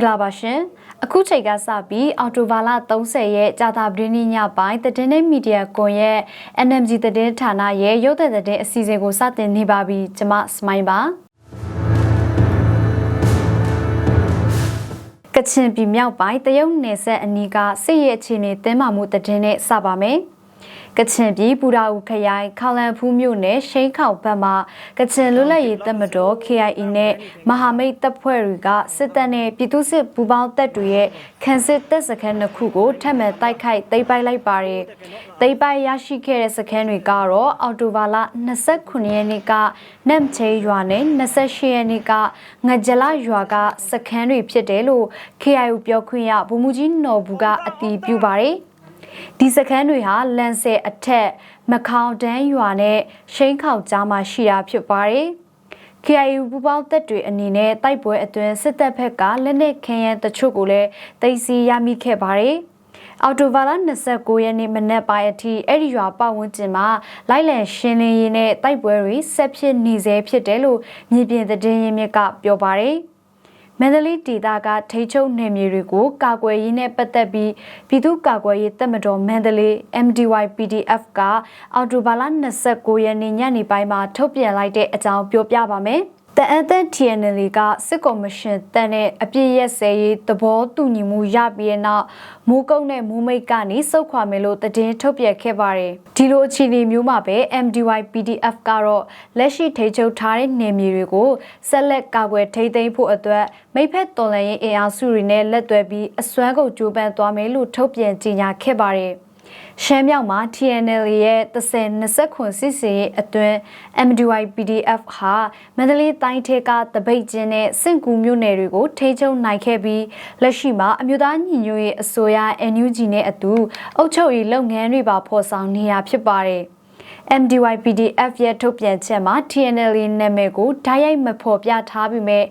္ဂလာပါရှင်အခုချိန်ကစပြီးအော်တိုဘာလ30ရက်ကြာသပတေးနေ့ညပိုင်းတည်င်းမီဒီယာကွန်ရဲ့ NMG တည်င်းဌာနရဲ့ရုပ်သံတည်င်းအစီအစဉ်ကိုစတင်နေပါပြီကျွန်မစမိုင်းပါကချင်ပြည်မြောက်ပိုင်းတရုတ်နယ်စပ်အနီးကစစ်ရဲ့အခြေအနေတင်းမာမှုတည်င်းနဲ့စပါမယ်။ ကချင်ပြည်ပူရာဦးခရိုင်ခါလန်ဖူးမြို့နယ်ရှိန်ခေါဘက်မှာကချင်လွတ်လပ်ရေးတပ်မတော် KIA နဲ့မဟာမိတ်တပ်ဖွဲ့တွေကစစ်တပ်နဲ့ပြည်သူ့စစ်ပူးပေါင်းတပ်တွေရဲ့ခံစစ်တပ်စခန်းတစ်ခုကိုထပ်မံတိုက်ခိုက်သိမ်းပိုက်လိုက်ပါတယ်။သိမ်းပိုက်ရရှိခဲ့တဲ့စခန်းတွေကတော့အော်တိုဘာလ29ရက်နေ့ကနမ်ချေရွာနဲ့28ရက်နေ့ကငကြလရွာကစခန်းတွေဖြစ်တယ်လို့ KIO ပြောခွင့်ရဗိုလ်မှူးကြီးနော်ဘူးကအတည်ပြုပါတယ်။ ဒီစခန်းတွေဟာလန်ဆယ်အထက်မခေါင်တန်းရွာနဲ့ရှိန်ခေါကြားမှာရှိတာဖြစ်ပါတယ်။ KIU ပူပေါင်းတပ်တွေအနေနဲ့တိုက်ပွဲအတွင်းစစ်တပ်ဘက်ကလက်နက်ခဲယမ်းတချို့ကိုလည်းသိမ်းဆည်းရမိခဲ့ပါတယ်။အော်တိုဘာလ29ရက်နေ့မနက်ပိုင်းအထိအဲ့ဒီရွာပတ်ဝန်းကျင်မှာလိုက်လံရှင်းလင်းရေးနဲ့တိုက်ပွဲတွေဆက်ဖြစ်နေစေဖြစ်တယ်လို့မြေပြင်သတင်းရင်းမြစ်ကပြောပါတယ်။ မန္တလေးဒေသကထိချုံနယ်မြေတွေကိုကာကွယ်ရေးနဲ့ပတ်သက်ပြီးပြည်သူ့ကာကွယ်ရေးတပ်မတော်မန္တလေး MDY PDF ကအော်တိုဘာလ29ရက်နေ့ညနေပိုင်းမှာထုတ်ပြန်လိုက်တဲ့အကြောင်းပြောပြပါမယ်။ တအန်တန် TNL ကစစ်ကော်မရှင်တန်တဲ့အပြည့်ရက်စဲရေးသဘောတူညီမှုရပြီးတဲ့နောက်မူကုန်းနဲ့မူမိတ်ကနေစုတ်ခွာမယ်လို့တည်င်းထုတ်ပြန်ခဲ့ပါတယ်ဒီလိုအခြေအနေမျိုးမှာပဲ MDY PDF ကတော့လက်ရှိထိချုပ်ထားတဲ့နယ်မြေတွေကိုဆက်လက်ကာကွယ်ထိန်းသိမ်းဖို့အတွက်မိဖက်တော်လှန်ရေးအင်အားစုတွေနဲ့လက်တွဲပြီးအစွမ်းကုန်ကြိုးပမ်းသွားမယ်လို့ထုတ်ပြန်ကြေညာခဲ့ပါတယ်။ ရှမ်းမြောက်မှာ TNL ရဲ့30-20ခွန်စစ်စေးအတွင်း MDY PDF ဟာမန္တလေးတိုင်းထဲကတပိတ်ကျင်းနဲ့စင့်ကူမြို့နယ်တွေကိုထိချုပ်နိုင်ခဲ့ပြီးလက်ရှိမှာအမျိုးသားညီညွတ်ရေးအစိုးရ NUG နဲ့အတူအုပ်ချုပ်ရေးလုပ်ငန်းတွေပါဖော်ဆောင်နေရဖြစ်ပါတယ်။ MDY PDF ရဲ့ထုတ်ပြန်ချက်မှာ TNL နာမည်ကိုဓာတ်ရိုက်မဖော်ပြထားပေမဲ့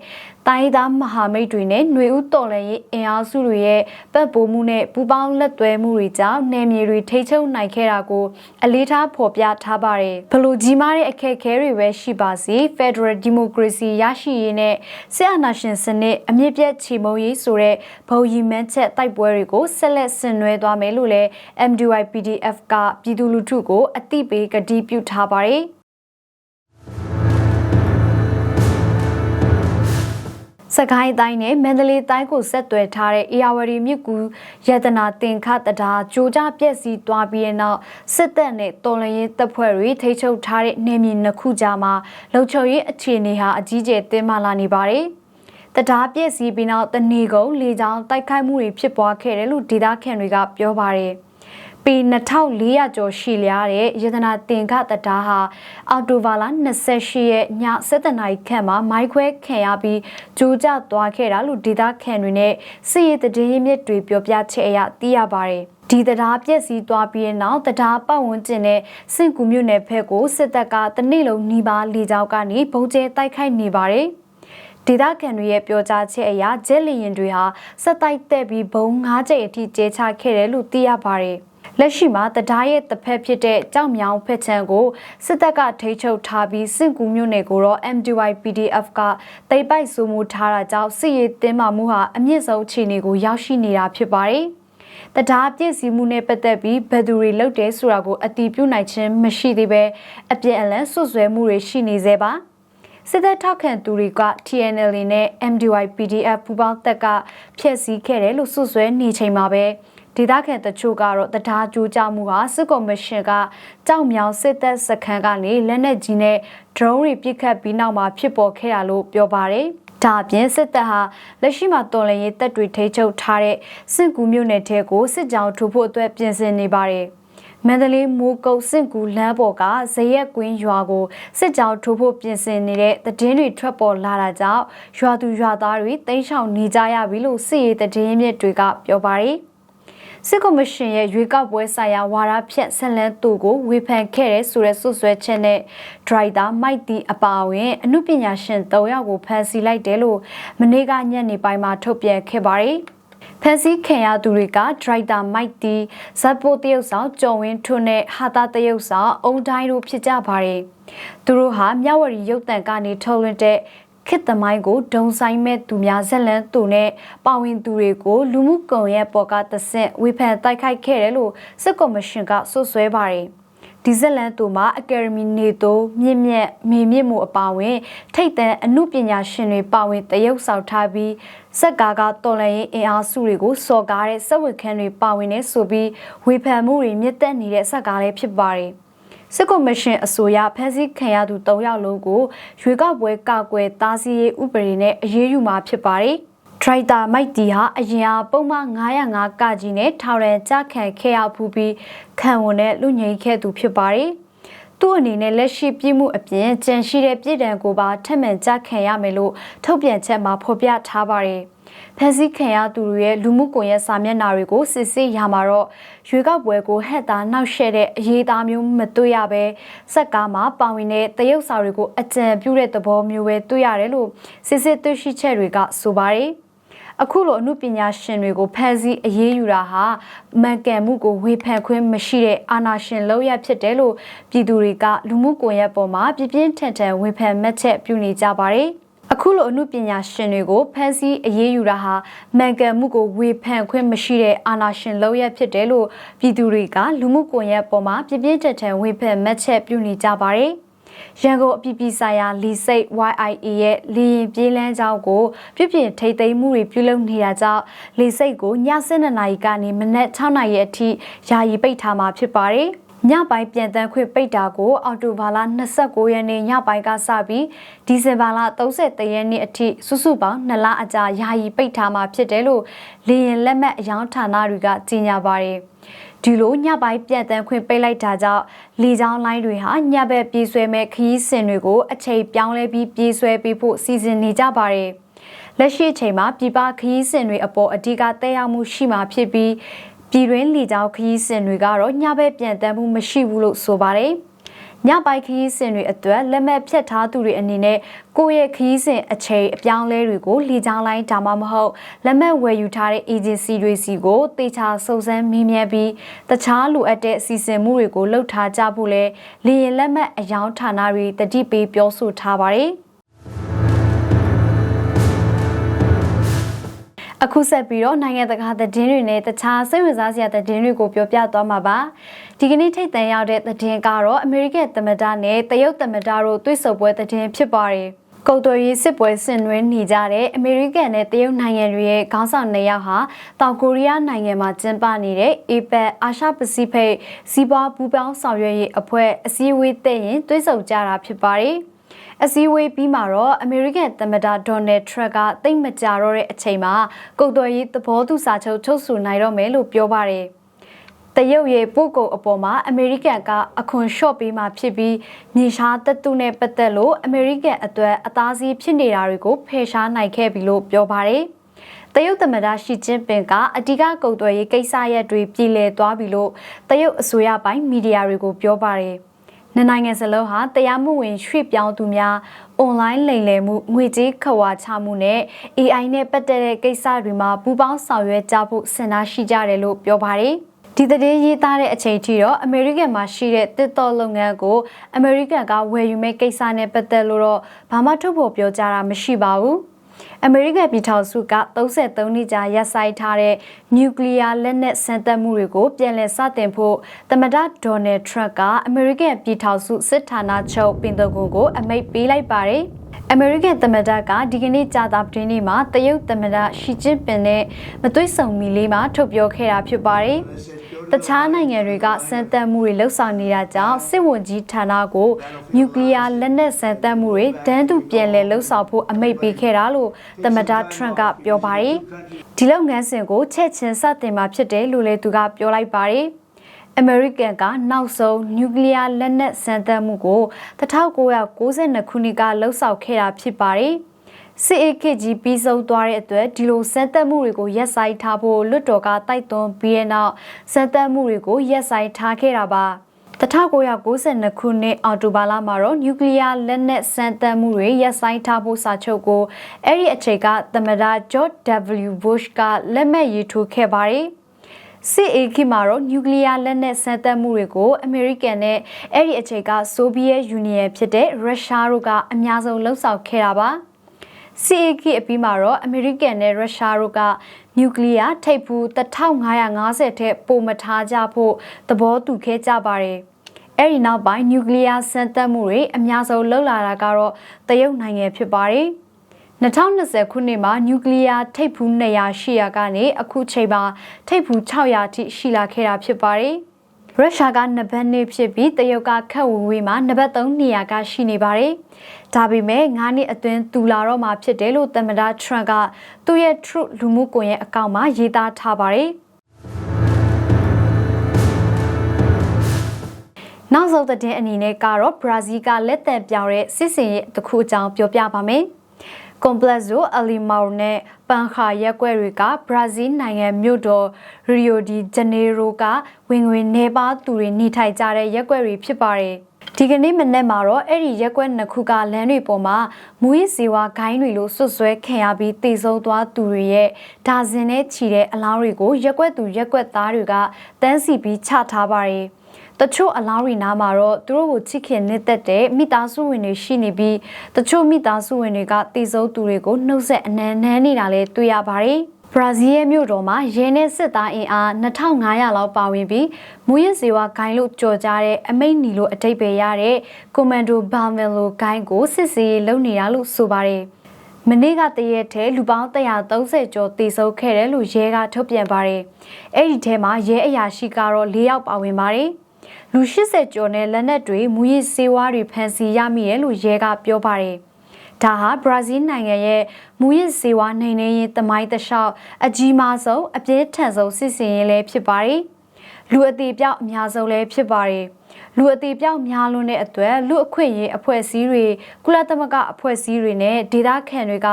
တိုင်းသားမဟာမိတ်တွေနဲ့ຫນွေဦးတော်လှန်ရေးအင်အားစုတွေရဲ့ပတ်ပိုးမှုနဲ့ပူးပေါင်းလက်တွဲမှုတွေကြောင့်နယ်မြေတွေထိချုပ်နိုင်ခဲ့တာကိုအလေးထားဖော်ပြထားပါတယ်။ဘလို့ကြီးမားတဲ့အခက်အခဲတွေပဲရှိပါစေ Federal Democracy ရရှိရေးနဲ့စစ်အာဏာရှင်စနစ်အမြင့်ပြတ်ချေမှုန်းရေးဆိုတဲ့ဘုံရည်မှန်းချက်တိုက်ပွဲတွေကိုဆက်လက်ဆင်နွှဲသွားမယ်လို့လည်း MDY PDF ကပြည်သူလူထုကိုအသိပေးကတိပြုထားပါတယ်။ စကိုင်းတိုင်းနဲ့မန္တလေးတိုင်းကိုဆက်သွယ်ထားတဲ့အေယာဝတီမြစ်ကူရတနာတင်ခတတာကြိုးကြပြက်စီးသွားပြီးတဲ့နောက်စစ်တပ်နဲ့တော်လှန်ရေးတပ်ဖွဲ့တွေထိချုပ်ထားတဲ့နေမြေနှစ်ခုကြားမှာလုံခြုံရေးအခြေအနေဟာအကြီးကျယ်တင်းမာလာနေပါတယ်။တရားပြည့်စည်ပြီးနောက်တနေကုန်လေကြောင်းတိုက်ခိုက်မှုတွေဖြစ်ပွားခဲ့တယ်လို့ဒေသခံတွေကပြောပါတယ်။ ပေ2400ကျော်ရှိလျားတဲ့ယတနာတင်ခတတားဟာအော်တိုဗာလာ28ရက်ည7:00နာရီခန့်မှာမိုင်းခွဲခံရပြီးကြိုးကျသွားခဲ့တာလို့ဒေသခံတွေနဲ့စစ်ရေးတည်င်းမြစ်တွေပြောပြချက်အရသိရပါတယ်ဒီတရားပြည့်စည်သွားပြီးနောက်တရားပတ်ဝန်းကျင်နဲ့စင့်ကူမြို့နယ်ဘက်ကိုစစ်တပ်ကတနေ့လုံးနှီးပါလေကြောင်းကနေဘုံကျဲတိုက်ခိုက်နေပါတယ်ဒေသခံတွေရဲ့ပြောကြားချက်အရဂျက်လီရင်တွေဟာစက်တိုက်တက်ပြီးဘုံ၅ကြိမ်အထိကျဲချခဲ့တယ်လို့သိရပါတယ်။ လက်ရှိမှာတရားရဲ့တစ်ဖက်ဖြစ်တဲ့ကြောက်မြောင်ဖက်ချံကိုစစ်တပ်ကထိချုပ်ထားပြီးစင့်ကူမြို့နယ်ကိုတော့ MDY PDF ကတိတ်ပိုက်ဆိုမှုထားတာကြောင့်စစ်ရေးတင်းမာမှုဟာအမြင့်ဆုံးအခြေအနေကိုရောက်ရှိနေတာဖြစ်ပါတယ်။တရားပြည့်စည်မှုနဲ့ပတ်သက်ပြီးဘယ်သူတွေလုပ်တယ်ဆိုတာကိုအတီးပြုနိုင်ခြင်းမရှိသေးပဲအပြည့်အလန်းဆွဆွဲမှုတွေရှိနေသေးပါ။စစ်တပ်ထောက်ခံသူတွေက TNL နဲ့ MDY PDF ပူးပေါင်းတပ်ကဖျက်ဆီးခဲ့တယ်လို့ဆွဆွဲနေချိန်မှာပဲ ဒေသခံတချို့ကတော့တရားကြိုးကြမှုဟာစစ်ကော်မရှင်ကကြောက်မြောင်စစ်တပ်စခန်းကနေလက်နက်ကြီးနဲ့ drone တွေပစ်ခတ်ပြီးနောက်မှာဖြစ်ပေါ်ခဲ့တာလို့ပြောပါတယ်။ဒါအပြင်စစ်တပ်ဟာလက်ရှိမှာတော်လှန်ရေးတပ်တွေထိချုပ်ထားတဲ့စစ်ကူမြို့နယ်ထဲကိုစစ်ကြောင်းထိုးဖို့အတွက်ပြင်ဆင်နေပါတယ်။မန္တလေးမိုးကုတ်စင့်ကူလမ်းပေါ်ကဇရက်ကွင်းရွာကိုစစ်ကြောင်းထိုးဖို့ပြင်ဆင်နေတဲ့တည်င်းတွေထွက်ပေါ်လာတာကြောင့်ရွာသူရွာသားတွေတိမ်းရှောင်နေကြရပြီလို့စစ်ရေးတည်င်းမြစ်တွေကပြောပါတယ်။ စစ်ကော်မရှင်ရဲ့ရွေးကောက်ပွဲဆိုင်ရာဝါဒဖြန့်ဆက်လန်းသူကိုဝေဖန်ခဲ့တဲ့ဆိုတဲ့ဆွဆွဲချက်နဲ့ဒရိုက်တာမိုက်တီအပါအဝင်အမှုပညာရှင်၃ယောက်ကိုဖမ်းဆီးလိုက်တယ်လို့မနေ့ကညနေပိုင်းမှာထုတ်ပြန်ခဲ့ပါတယ်။ဖန်စီခံရသူတွေကဒရိုက်တာမိုက်တီဇက်ပိုတရုတ်ဆောင်ကျော်ဝင်းထွန်းနဲ့ဟာတာတရုတ်ဆောင်အုံတိုင်းတို့ဖြစ်ကြပါတယ်။သူတို့ဟာမြဝတီရုပ်တံကနေထုတ်လွှင့်တဲ့ ခေတ်သမိုင်းကိုဒုံဆိုင်မဲ့သူများဇက်လန်းသူနဲ့ပါဝင်သူတွေကိုလူမှုကွန်ရက်ပေါ်ကသဆင့်ဝေဖန်တိုက်ခိုက်ခဲ့တယ်လို့စစ်ကော်မရှင်ကစွပ်စွဲပါတယ်ဒီဇက်လန်တူမှာအကယ်ဒမီနေတိုမြင့်မြတ်မေမြင့်မှုအပါအဝင်ထိတ်တန့်အမှုပညာရှင်တွေပါဝင်တရုပ်ဆောင်ထားပြီးစက်ကားကတော်လန်ရေးအင်အားစုတွေကိုစော်ကားတဲ့စက်ဝတ်ခန်းတွေပါဝင်နေဆိုပြီးဝေဖန်မှုတွေမြင့်တက်နေတဲ့စက်ကားလေးဖြစ်ပါတယ်။ စစ်ကော်မရှင်အဆိုအရဖမ်းဆီးခံရသူ၃ယောက်လုံးကိုရွေးကောက်ပွဲကောက်ွယ်တားဆီးရေးဥပဒေနဲ့အရေးယူမှာဖြစ်ပါတယ်။ဒရိုက်တာမိုက်တီဟာအရင်ကပုံမှန်905ကကြီးနဲ့ထောင်ရန်ကြခံခဲ့ရဖူးပြီးခံဝန်နဲ့လူငိမ့်ခဲ့သူဖြစ်ပါတယ်။သူ့အနေနဲ့လက်ရှိပြည်မှုအပြင်ကြံရှိတဲ့ပြည်တံကိုပါထက်မှန်ကြခံရမယ်လို့ထုတ်ပြန်ချက်မှာဖော်ပြထားပါတယ်။ ဖန်စီခံရသူတွေရဲ့လူမှုကွန်ရက်စာမျက်နှာတွေကိုစစ်ဆေးရမှာတော့ရွေးကောက်ပွဲကိုဟက်တာနောက်ရှက်တဲ့အရေးသားမျိုးမတွေ့ရပဲစက်ကားမှာပါဝင်တဲ့တရုတ်စာတွေကိုအကြံပြုတဲ့သဘောမျိုးပဲတွေ့ရတယ်လို့စစ်စစ်သိရှိချက်တွေကဆိုပါတယ်။အခုလိုအမှုပညာရှင်တွေကိုဖန်ဆီးအရေးယူတာဟာမှန်ကန်မှုကိုဝေဖန်ခွင့်မရှိတဲ့အာဏာရှင်လောက်ရဖြစ်တယ်လို့ပြည်သူတွေကလူမှုကွန်ရက်ပေါ်မှာပြပြင်းထန်ထန်ဝေဖန်မှတ်ချက်ပြုနေကြပါတယ်။ အခုလိုအမှုပညာရှင်တွေကိုဖမ်းဆီးအရေးယူတာဟာမှန်ကန်မှုကိုဝေဖန်ခွင့်မရှိတဲ့အာဏာရှင်လောက်ရဖြစ်တယ်လို့ပြည်သူတွေကလူမှုကွန်ရက်ပေါ်မှာပြပြင်းထန်ထန်ဝေဖန်မှတ်ချက်ပြုနေကြပါတယ်။ရန်ကုန်အပြည်ပြည်ဆိုင်ရာလီစိတ် YIA ရဲ့လေရင်ပြေးလန်းကြောင်းကိုပြပြထိတ်သိမ်းမှုတွေပြုလုပ်နေတာကြောင့်လီစိတ်ကိုည7:00နာရီကနေမနက်6:00နာရီအထိယာယီပိတ်ထားမှာဖြစ်ပါတယ် ညပိုင်းပြန်တန်းခွင့်ပိတ်တာကို အော်တိုဘာလ29ရက်နေ့ညပိုင်းကစပြီးဒီဇင်ဘာလ30ရက်နေ့အထိစုစုပေါင်း2လအကြာယာယီပိတ်ထားမှာဖြစ်တယ်လို့လေရင်လက်မှတ်အယောင်းဌာနတွေကကြေညာပါတယ်။ဒီလိုညပိုင်းပြတ်တန်းခွင့်ပိတ်လိုက်တာကြောင့်လေကြောင်းလိုင်းတွေဟာညဘက်ပြေးဆွဲမဲ့ခရီးစဉ်တွေကိုအချိန်ပြောင်းလဲပြီးပြေးဆွဲပေးဖို့စီစဉ်နေကြပါတယ်။လက်ရှိအချိန်မှာပြည်ပခရီးစဉ်တွေအပေါ်အဓိကသက်ရောက်မှုရှိမှာဖြစ်ပြီး ပြည်တွင်းလေကြောင်းခရီးစဉ်တွေကတော့ညဘက်ပြန်တန်းမှုမရှိဘူးလို့ဆိုပါတယ်။ညပိုင်းခရီးစဉ်တွေအတွက်လက်မှတ်ဖြတ်ထားသူတွေအနေနဲ့ကိုယ့်ရဲ့ခရီးစဉ်အချိန်အပြောင်းလဲတွေကိုလီချောင်းလိုင်းဒါမှမဟုတ်လက်မှတ်ဝယ်ယူထားတဲ့ agency တွေစီကိုတေချာစုံစမ်းမေးမြန်းပြီးတခြားလိုအပ်တဲ့အစီအစဉ်မှုတွေကိုလုပ်ထားကြဖို့လဲလေရင်လက်မှတ်အယောင်းဌာနတွေတတိပေးပြောဆိုထားပါတယ်။ အခုဆက်ပြီးတော့နိုင်ငံတကာသတင်းတွေနဲ့တခြားစိတ်ဝင်စားစရာသတင်းတွေကိုပြောပြသွားမှာပါဒီကနေ့ထိတ်တန်ရောက်တဲ့သတင်းကတော့အမေရိကန်သမ္မတနဲ့တရုတ်သမ္မတတို့တွေ့ဆုံပွဲသတင်းဖြစ်ပါတယ်ကုတ်တော်ရေးစစ်ပွဲဆင်နွှဲနေကြတဲ့အမေရိကန်နဲ့တရုတ်နိုင်ငံတွေရဲ့ခေါင်းဆောင်နှစ်ယောက်ဟာတောင်ကိုရီးယားနိုင်ငံမှာကျင်းပနေတဲ့ APEC အာရှပစိဖိတ်စီးပွားပူးပေါင်းဆောင်ရွက်ရေးအဖွဲ့အစည်းအဝေးတဲ့ရင်တွေ့ဆုံကြတာဖြစ်ပါတယ်။ အစည်းအဝေးပြီးမှာတော့အမေရိကန်သမ္မတဒေါ်နယ်ထရက်ကတိတ်မကြတော့တဲ့အချိန်မှာကုတ်တော်ရေးသဘောတူစာချုပ်ချုပ်ဆိုနိုင်တော့မယ်လို့ပြောပါတယ်။တရုတ်ရဲ့ပို့ကုန်အပေါ်မှာအမေရိကန်ကအခွန်လျှော့ပေးမှဖြစ်ပြီးမြေရှားတပ်တုနဲ့ပတ်သက်လို့အမေရိကန်အတွက်အသားစီးဖြစ်နေတာတွေကိုဖယ်ရှားနိုင်ခဲ့ပြီလို့ပြောပါတယ်။တရုတ်သမ္မတရှီကျင်းပင်ကအဓိကကုံသွယ်ရေးကိစ္စရပ်တွေပြည်လည်သွားပြီလို့တရုတ်အစိုးရပိုင်းမီဒီယာတွေကိုပြောပါတယ်။ နှစ်နိုင်ငံစလုံးဟာတရားမှုဝင်ရွှေ့ပြောင်းသူများအွန်လိုင်းလိမ်လည်မှုငွေကြေးခဝါချမှုနဲ့ AI နဲ့ပတ်သက်တဲ့ကိစ္စတွေမှာပူးပေါင်းဆောင်ရွက်ကြဖို့ဆန္ဒရှိကြတယ်လို့ပြောပါတယ်။ဒီသတင်းရေးသားတဲ့အချိန်ထိတော့အမေရိကန်မှာရှိတဲ့တစ်တော်လုပ်ငန်းကိုအမေရိကန်ကဝယ်ယူမဲ့ကိစ္စနဲ့ပတ်သက်လို့တော့ဘာမှထုတ်ဖော်ပြောကြားတာမရှိပါဘူး။ အမေရိကန်ပြည်ထောင်စုက33နှစ်ကြာရပ်ဆိုင်ထားတဲ့နျူကလ িয়ার လက်နက်စမ်းသပ်မှုတွေကိုပြန်လည်စတင်ဖို့သမ္မတဒေါ်နယ်ထရန့်ကအမေရိကန်ပြည်ထောင်စုစစ်ဌာနချုပ်ပင်တဂွန်ကိုအမိန့်ပေးလိုက်ပါတယ်။အမေရိကန်သမ္မတကဒီကနေ့ကြာသပတေးနေ့မှာတရုတ်သမ္မတရှီကျင်းပင်နဲ့မတွေ့ဆုံမီလေးမှာထုတ်ပြောခဲ့တာဖြစ်ပါတယ်။ တခြားနိုင်ငံတွေကစမ်းသပ်မှုတွေလှုပ်ဆောင်နေတာကြောင့်စစ်ဝန်ကြီးဌာနကိုနျူကလ িয়ার လက်နက်စမ်းသပ်မှုတွေတန်းတူပြန်လည်လှုပ်ဆောင်ဖို့အမိန့်ပေးခဲ့တာလို့သမ္မတထရန့်ကပြောပါတယ်။ဒီလုပ်ငန်းစဉ်ကိုချက်ချင်းစတင်မှာဖြစ်တယ်လို့လည်းသူကပြောလိုက်ပါတယ်။အမေရိကန်ကနောက်ဆုံးနျူကလ িয়ার လက်နက်စမ်းသပ်မှုကို1992ခုနှစ်ကလှုပ်ဆောင်ခဲ့တာဖြစ်ပါတယ်။ စစ်အေးခေကြီးပြီးဆုံးသွားတဲ့အတွက်ဒီလိုစမ်းသပ်မှုတွေကိုရက်ဆိုင်ထားဖို့လွတ်တော်ကတိုက်တွန်းပြီးတဲ့နောက်စမ်းသပ်မှုတွေကိုရက်ဆိုင်ထားခဲ့တာပါ1992ခုနှစ်အောက်တိုဘာလမှာတော့နျူကလ িয়ার လက်နက်စမ်းသပ်မှုတွေရပ်ဆိုင်းထားဖို့စာချုပ်ကိုအဲ့ဒီအချိန်ကသမ္မတ George W Bush ကလက်မှတ်ရေးထိုးခဲ့ပါတယ်စစ်အေခိမှာတော့နျူကလ িয়ার လက်နက်စမ်းသပ်မှုတွေကိုအမေရိကန်နဲ့အဲ့ဒီအချိန်ကဆိုဗီယက်ယူနီယံဖြစ်တဲ့ရုရှားတို့ကအများဆုံးလှုပ်ဆောင်ခဲ့တာပါ။ CAK အပြီးမှာတော့အမေရိကန်နဲ့ရုရှားတို့ကနျူကလ িয়ারထိပ်ဖူး1550ထက်ပိုမထားကြဖို့သဘောတူခဲ့ကြပါတယ်။အဲဒီနောက်ပိုင်းနျူကလ িয়ারစမ်းသပ်မှုတွေအများဆုံးလှုပ်လာတာကတော့တရုတ်နိုင်ငံဖြစ်ပါတယ်။2020ခုနှစ်မှာနျူကလ িয়ার ထိပ်ဖူး200ရှိရာကနေအခုချိန်မှာထိပ်ဖူး600ထိရှိလာခဲ့တာဖြစ်ပါတယ်။ ရုရှားကနံပါတ်2ဖြစ်ပြီးတရုတ်ကခက်ဝေဝေးမှာနံပါတ်3နေရာကရှိနေပါတယ်။ဒါပေမဲ့9နှစ်အတွင်းတူလာတော့မှာဖြစ်တယ်လို့သမ္မတထရန့်ကသူ့ရဲ့ Truth လူမှုကွန်ရက်အကောင့်မှာရေးသားထားပါတယ်။နောက်ဆုံးသတင်းအနေနဲ့ကတော့ဘရာဇီးကလက်သက်ပြောင်းတဲ့စစ်စင်ရဲ့တစ်ခုအကြောင်းပြောပြပါမယ်။ Complexo Alimão နဲ့ပန်ခါရက်ကွက်တွေကဘရာဇီးနိုင်ငံမြို့တော်ရီယိုဒီဂျနေရိုကဝင်ငွေနေပါသူတွေနေထိုင်ကြတဲ့ရက်ကွက်တွေဖြစ်ပါတယ်။ဒီကနေ့မနေ့မှာတော့အဲ့ဒီရက်ကွက်နှစ်ခုကလမ်းတွေပေါ်မှာမူရစ်စေဝါဂိုင်းတွေလို့ဆွဆွဲခံရပြီးတည်ဆုံသွားသူတွေရဲ့ဒါဇင်နဲ့ချီတဲ့အလောင်းတွေကိုရက်ကွက်သူရက်ကွက်သားတွေကတန်းစီပြီးချထားပါတယ်။ တချို့အလောင်းရီနားမှာတော့သူတို့ကိုချစ်ခင်နှစ်သက်တဲ့မိသားစုဝင်တွေရှိနေပြီးတချို့မိသားစုဝင်တွေကတည်ဆုံသူတွေကိုနှုတ်ဆက်အနမ်းနှမ်းနေတာလည်းတွေ့ရပါတယ်ဘရာဇီးရဲ့မြို့တော်မှာရဲနဲ့စစ်သားအင်အား2500လောက်ပါဝင်ပြီးမူရစ်စေဝါဂိုင်းလို့ကြော်ကြတဲ့အမိတ်နီလို့အတိတ်ပဲရတဲ့ကွန်မန်ဒိုဘာမန်လိုဂိုင်းကိုစစ်စေးလုပ်နေတာလို့ဆိုပါတယ်။မနေ့ကတရက်ထဲလူပေါင်း130ကျော်တေဆုံးခဲ့တယ်လို့ရဲကထုတ်ပြန်ပါတယ်။အဲ့ဒီထဲမှာရဲအရာရှိကတော့၄ယောက်ပါဝင်ပါတယ်။ လူ80ကျော်နဲ့လက်နက်တွေမူရစ်ဆေးဝါးတွေဖမ်းဆီးရမိတယ်လို့ရဲကပြောပါတယ်။ဒါဟာဘရာဇီးနိုင်ငံရဲ့မူရစ်ဆေးဝါးနှိမ်နင်းရေးတမိုင်းတလျှောက်အကြီးမားဆုံးအပြင်းထန်ဆုံးစစ်စင်ရေးလည်းဖြစ်ပါတယ်။လူအသေးပြောက်အများဆုံးလည်းဖြစ်ပါတယ်။ လူအသေးပြောက်များလွန်းတဲ့အတွက်လူအခွင့်ရေးအဖွဲ့အစည်းတွေကုလသမဂ္ဂအဖွဲ့အစည်းတွေနဲ့ဒေသခံတွေက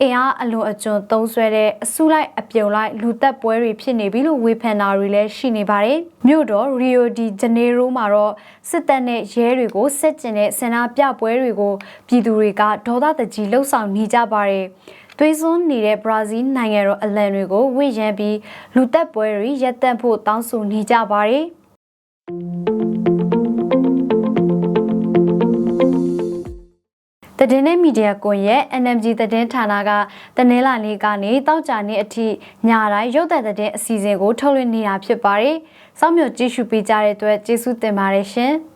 အင်အားအလွန်အကျွံသုံးဆွဲတဲ့အစုလိုက်အပြုံလိုက်လူသက်ပွဲတွေဖြစ်နေပြီလို့ဝေဖန်တာတွေလည်းရှိနေပါတယ်။မြို့တော်ရီယိုဒီဂျနေရိုမှာတော့စစ်တပ်နဲ့ရဲတွေကိုစစ်ကျင်တဲ့ဆန္ဒပြပွဲတွေကိုပြည်သူတွေကဒေါသတကြီးလှုပ်ဆောင်နေကြပါတယ်။သွေးစွန်းနေတဲ့ဘရာဇီးနိုင်ငံတော်အလံတွေကိုဝေ့ရမ်းပြီးလူသက်ပွဲတွေရပ်တန့်ဖို့တောင်းဆိုနေကြပါတယ်။ တည်င်းနဲ့မီဒီယာကွန်ရက် NMG သတင်းဌာနကတနင်္လာနေ့ကနေတောက်ကြနေ့အထိညတိုင်းရုပ်သံသတင်းအစီအစဉ်ကိုထုတ်လွှင့်နေတာဖြစ်ပါတယ်။စောင့်မျှော်ကြည့်ရှုပေးကြတဲ့အတွက်ကျေးဇူးတင်ပါတယ်ရှင်။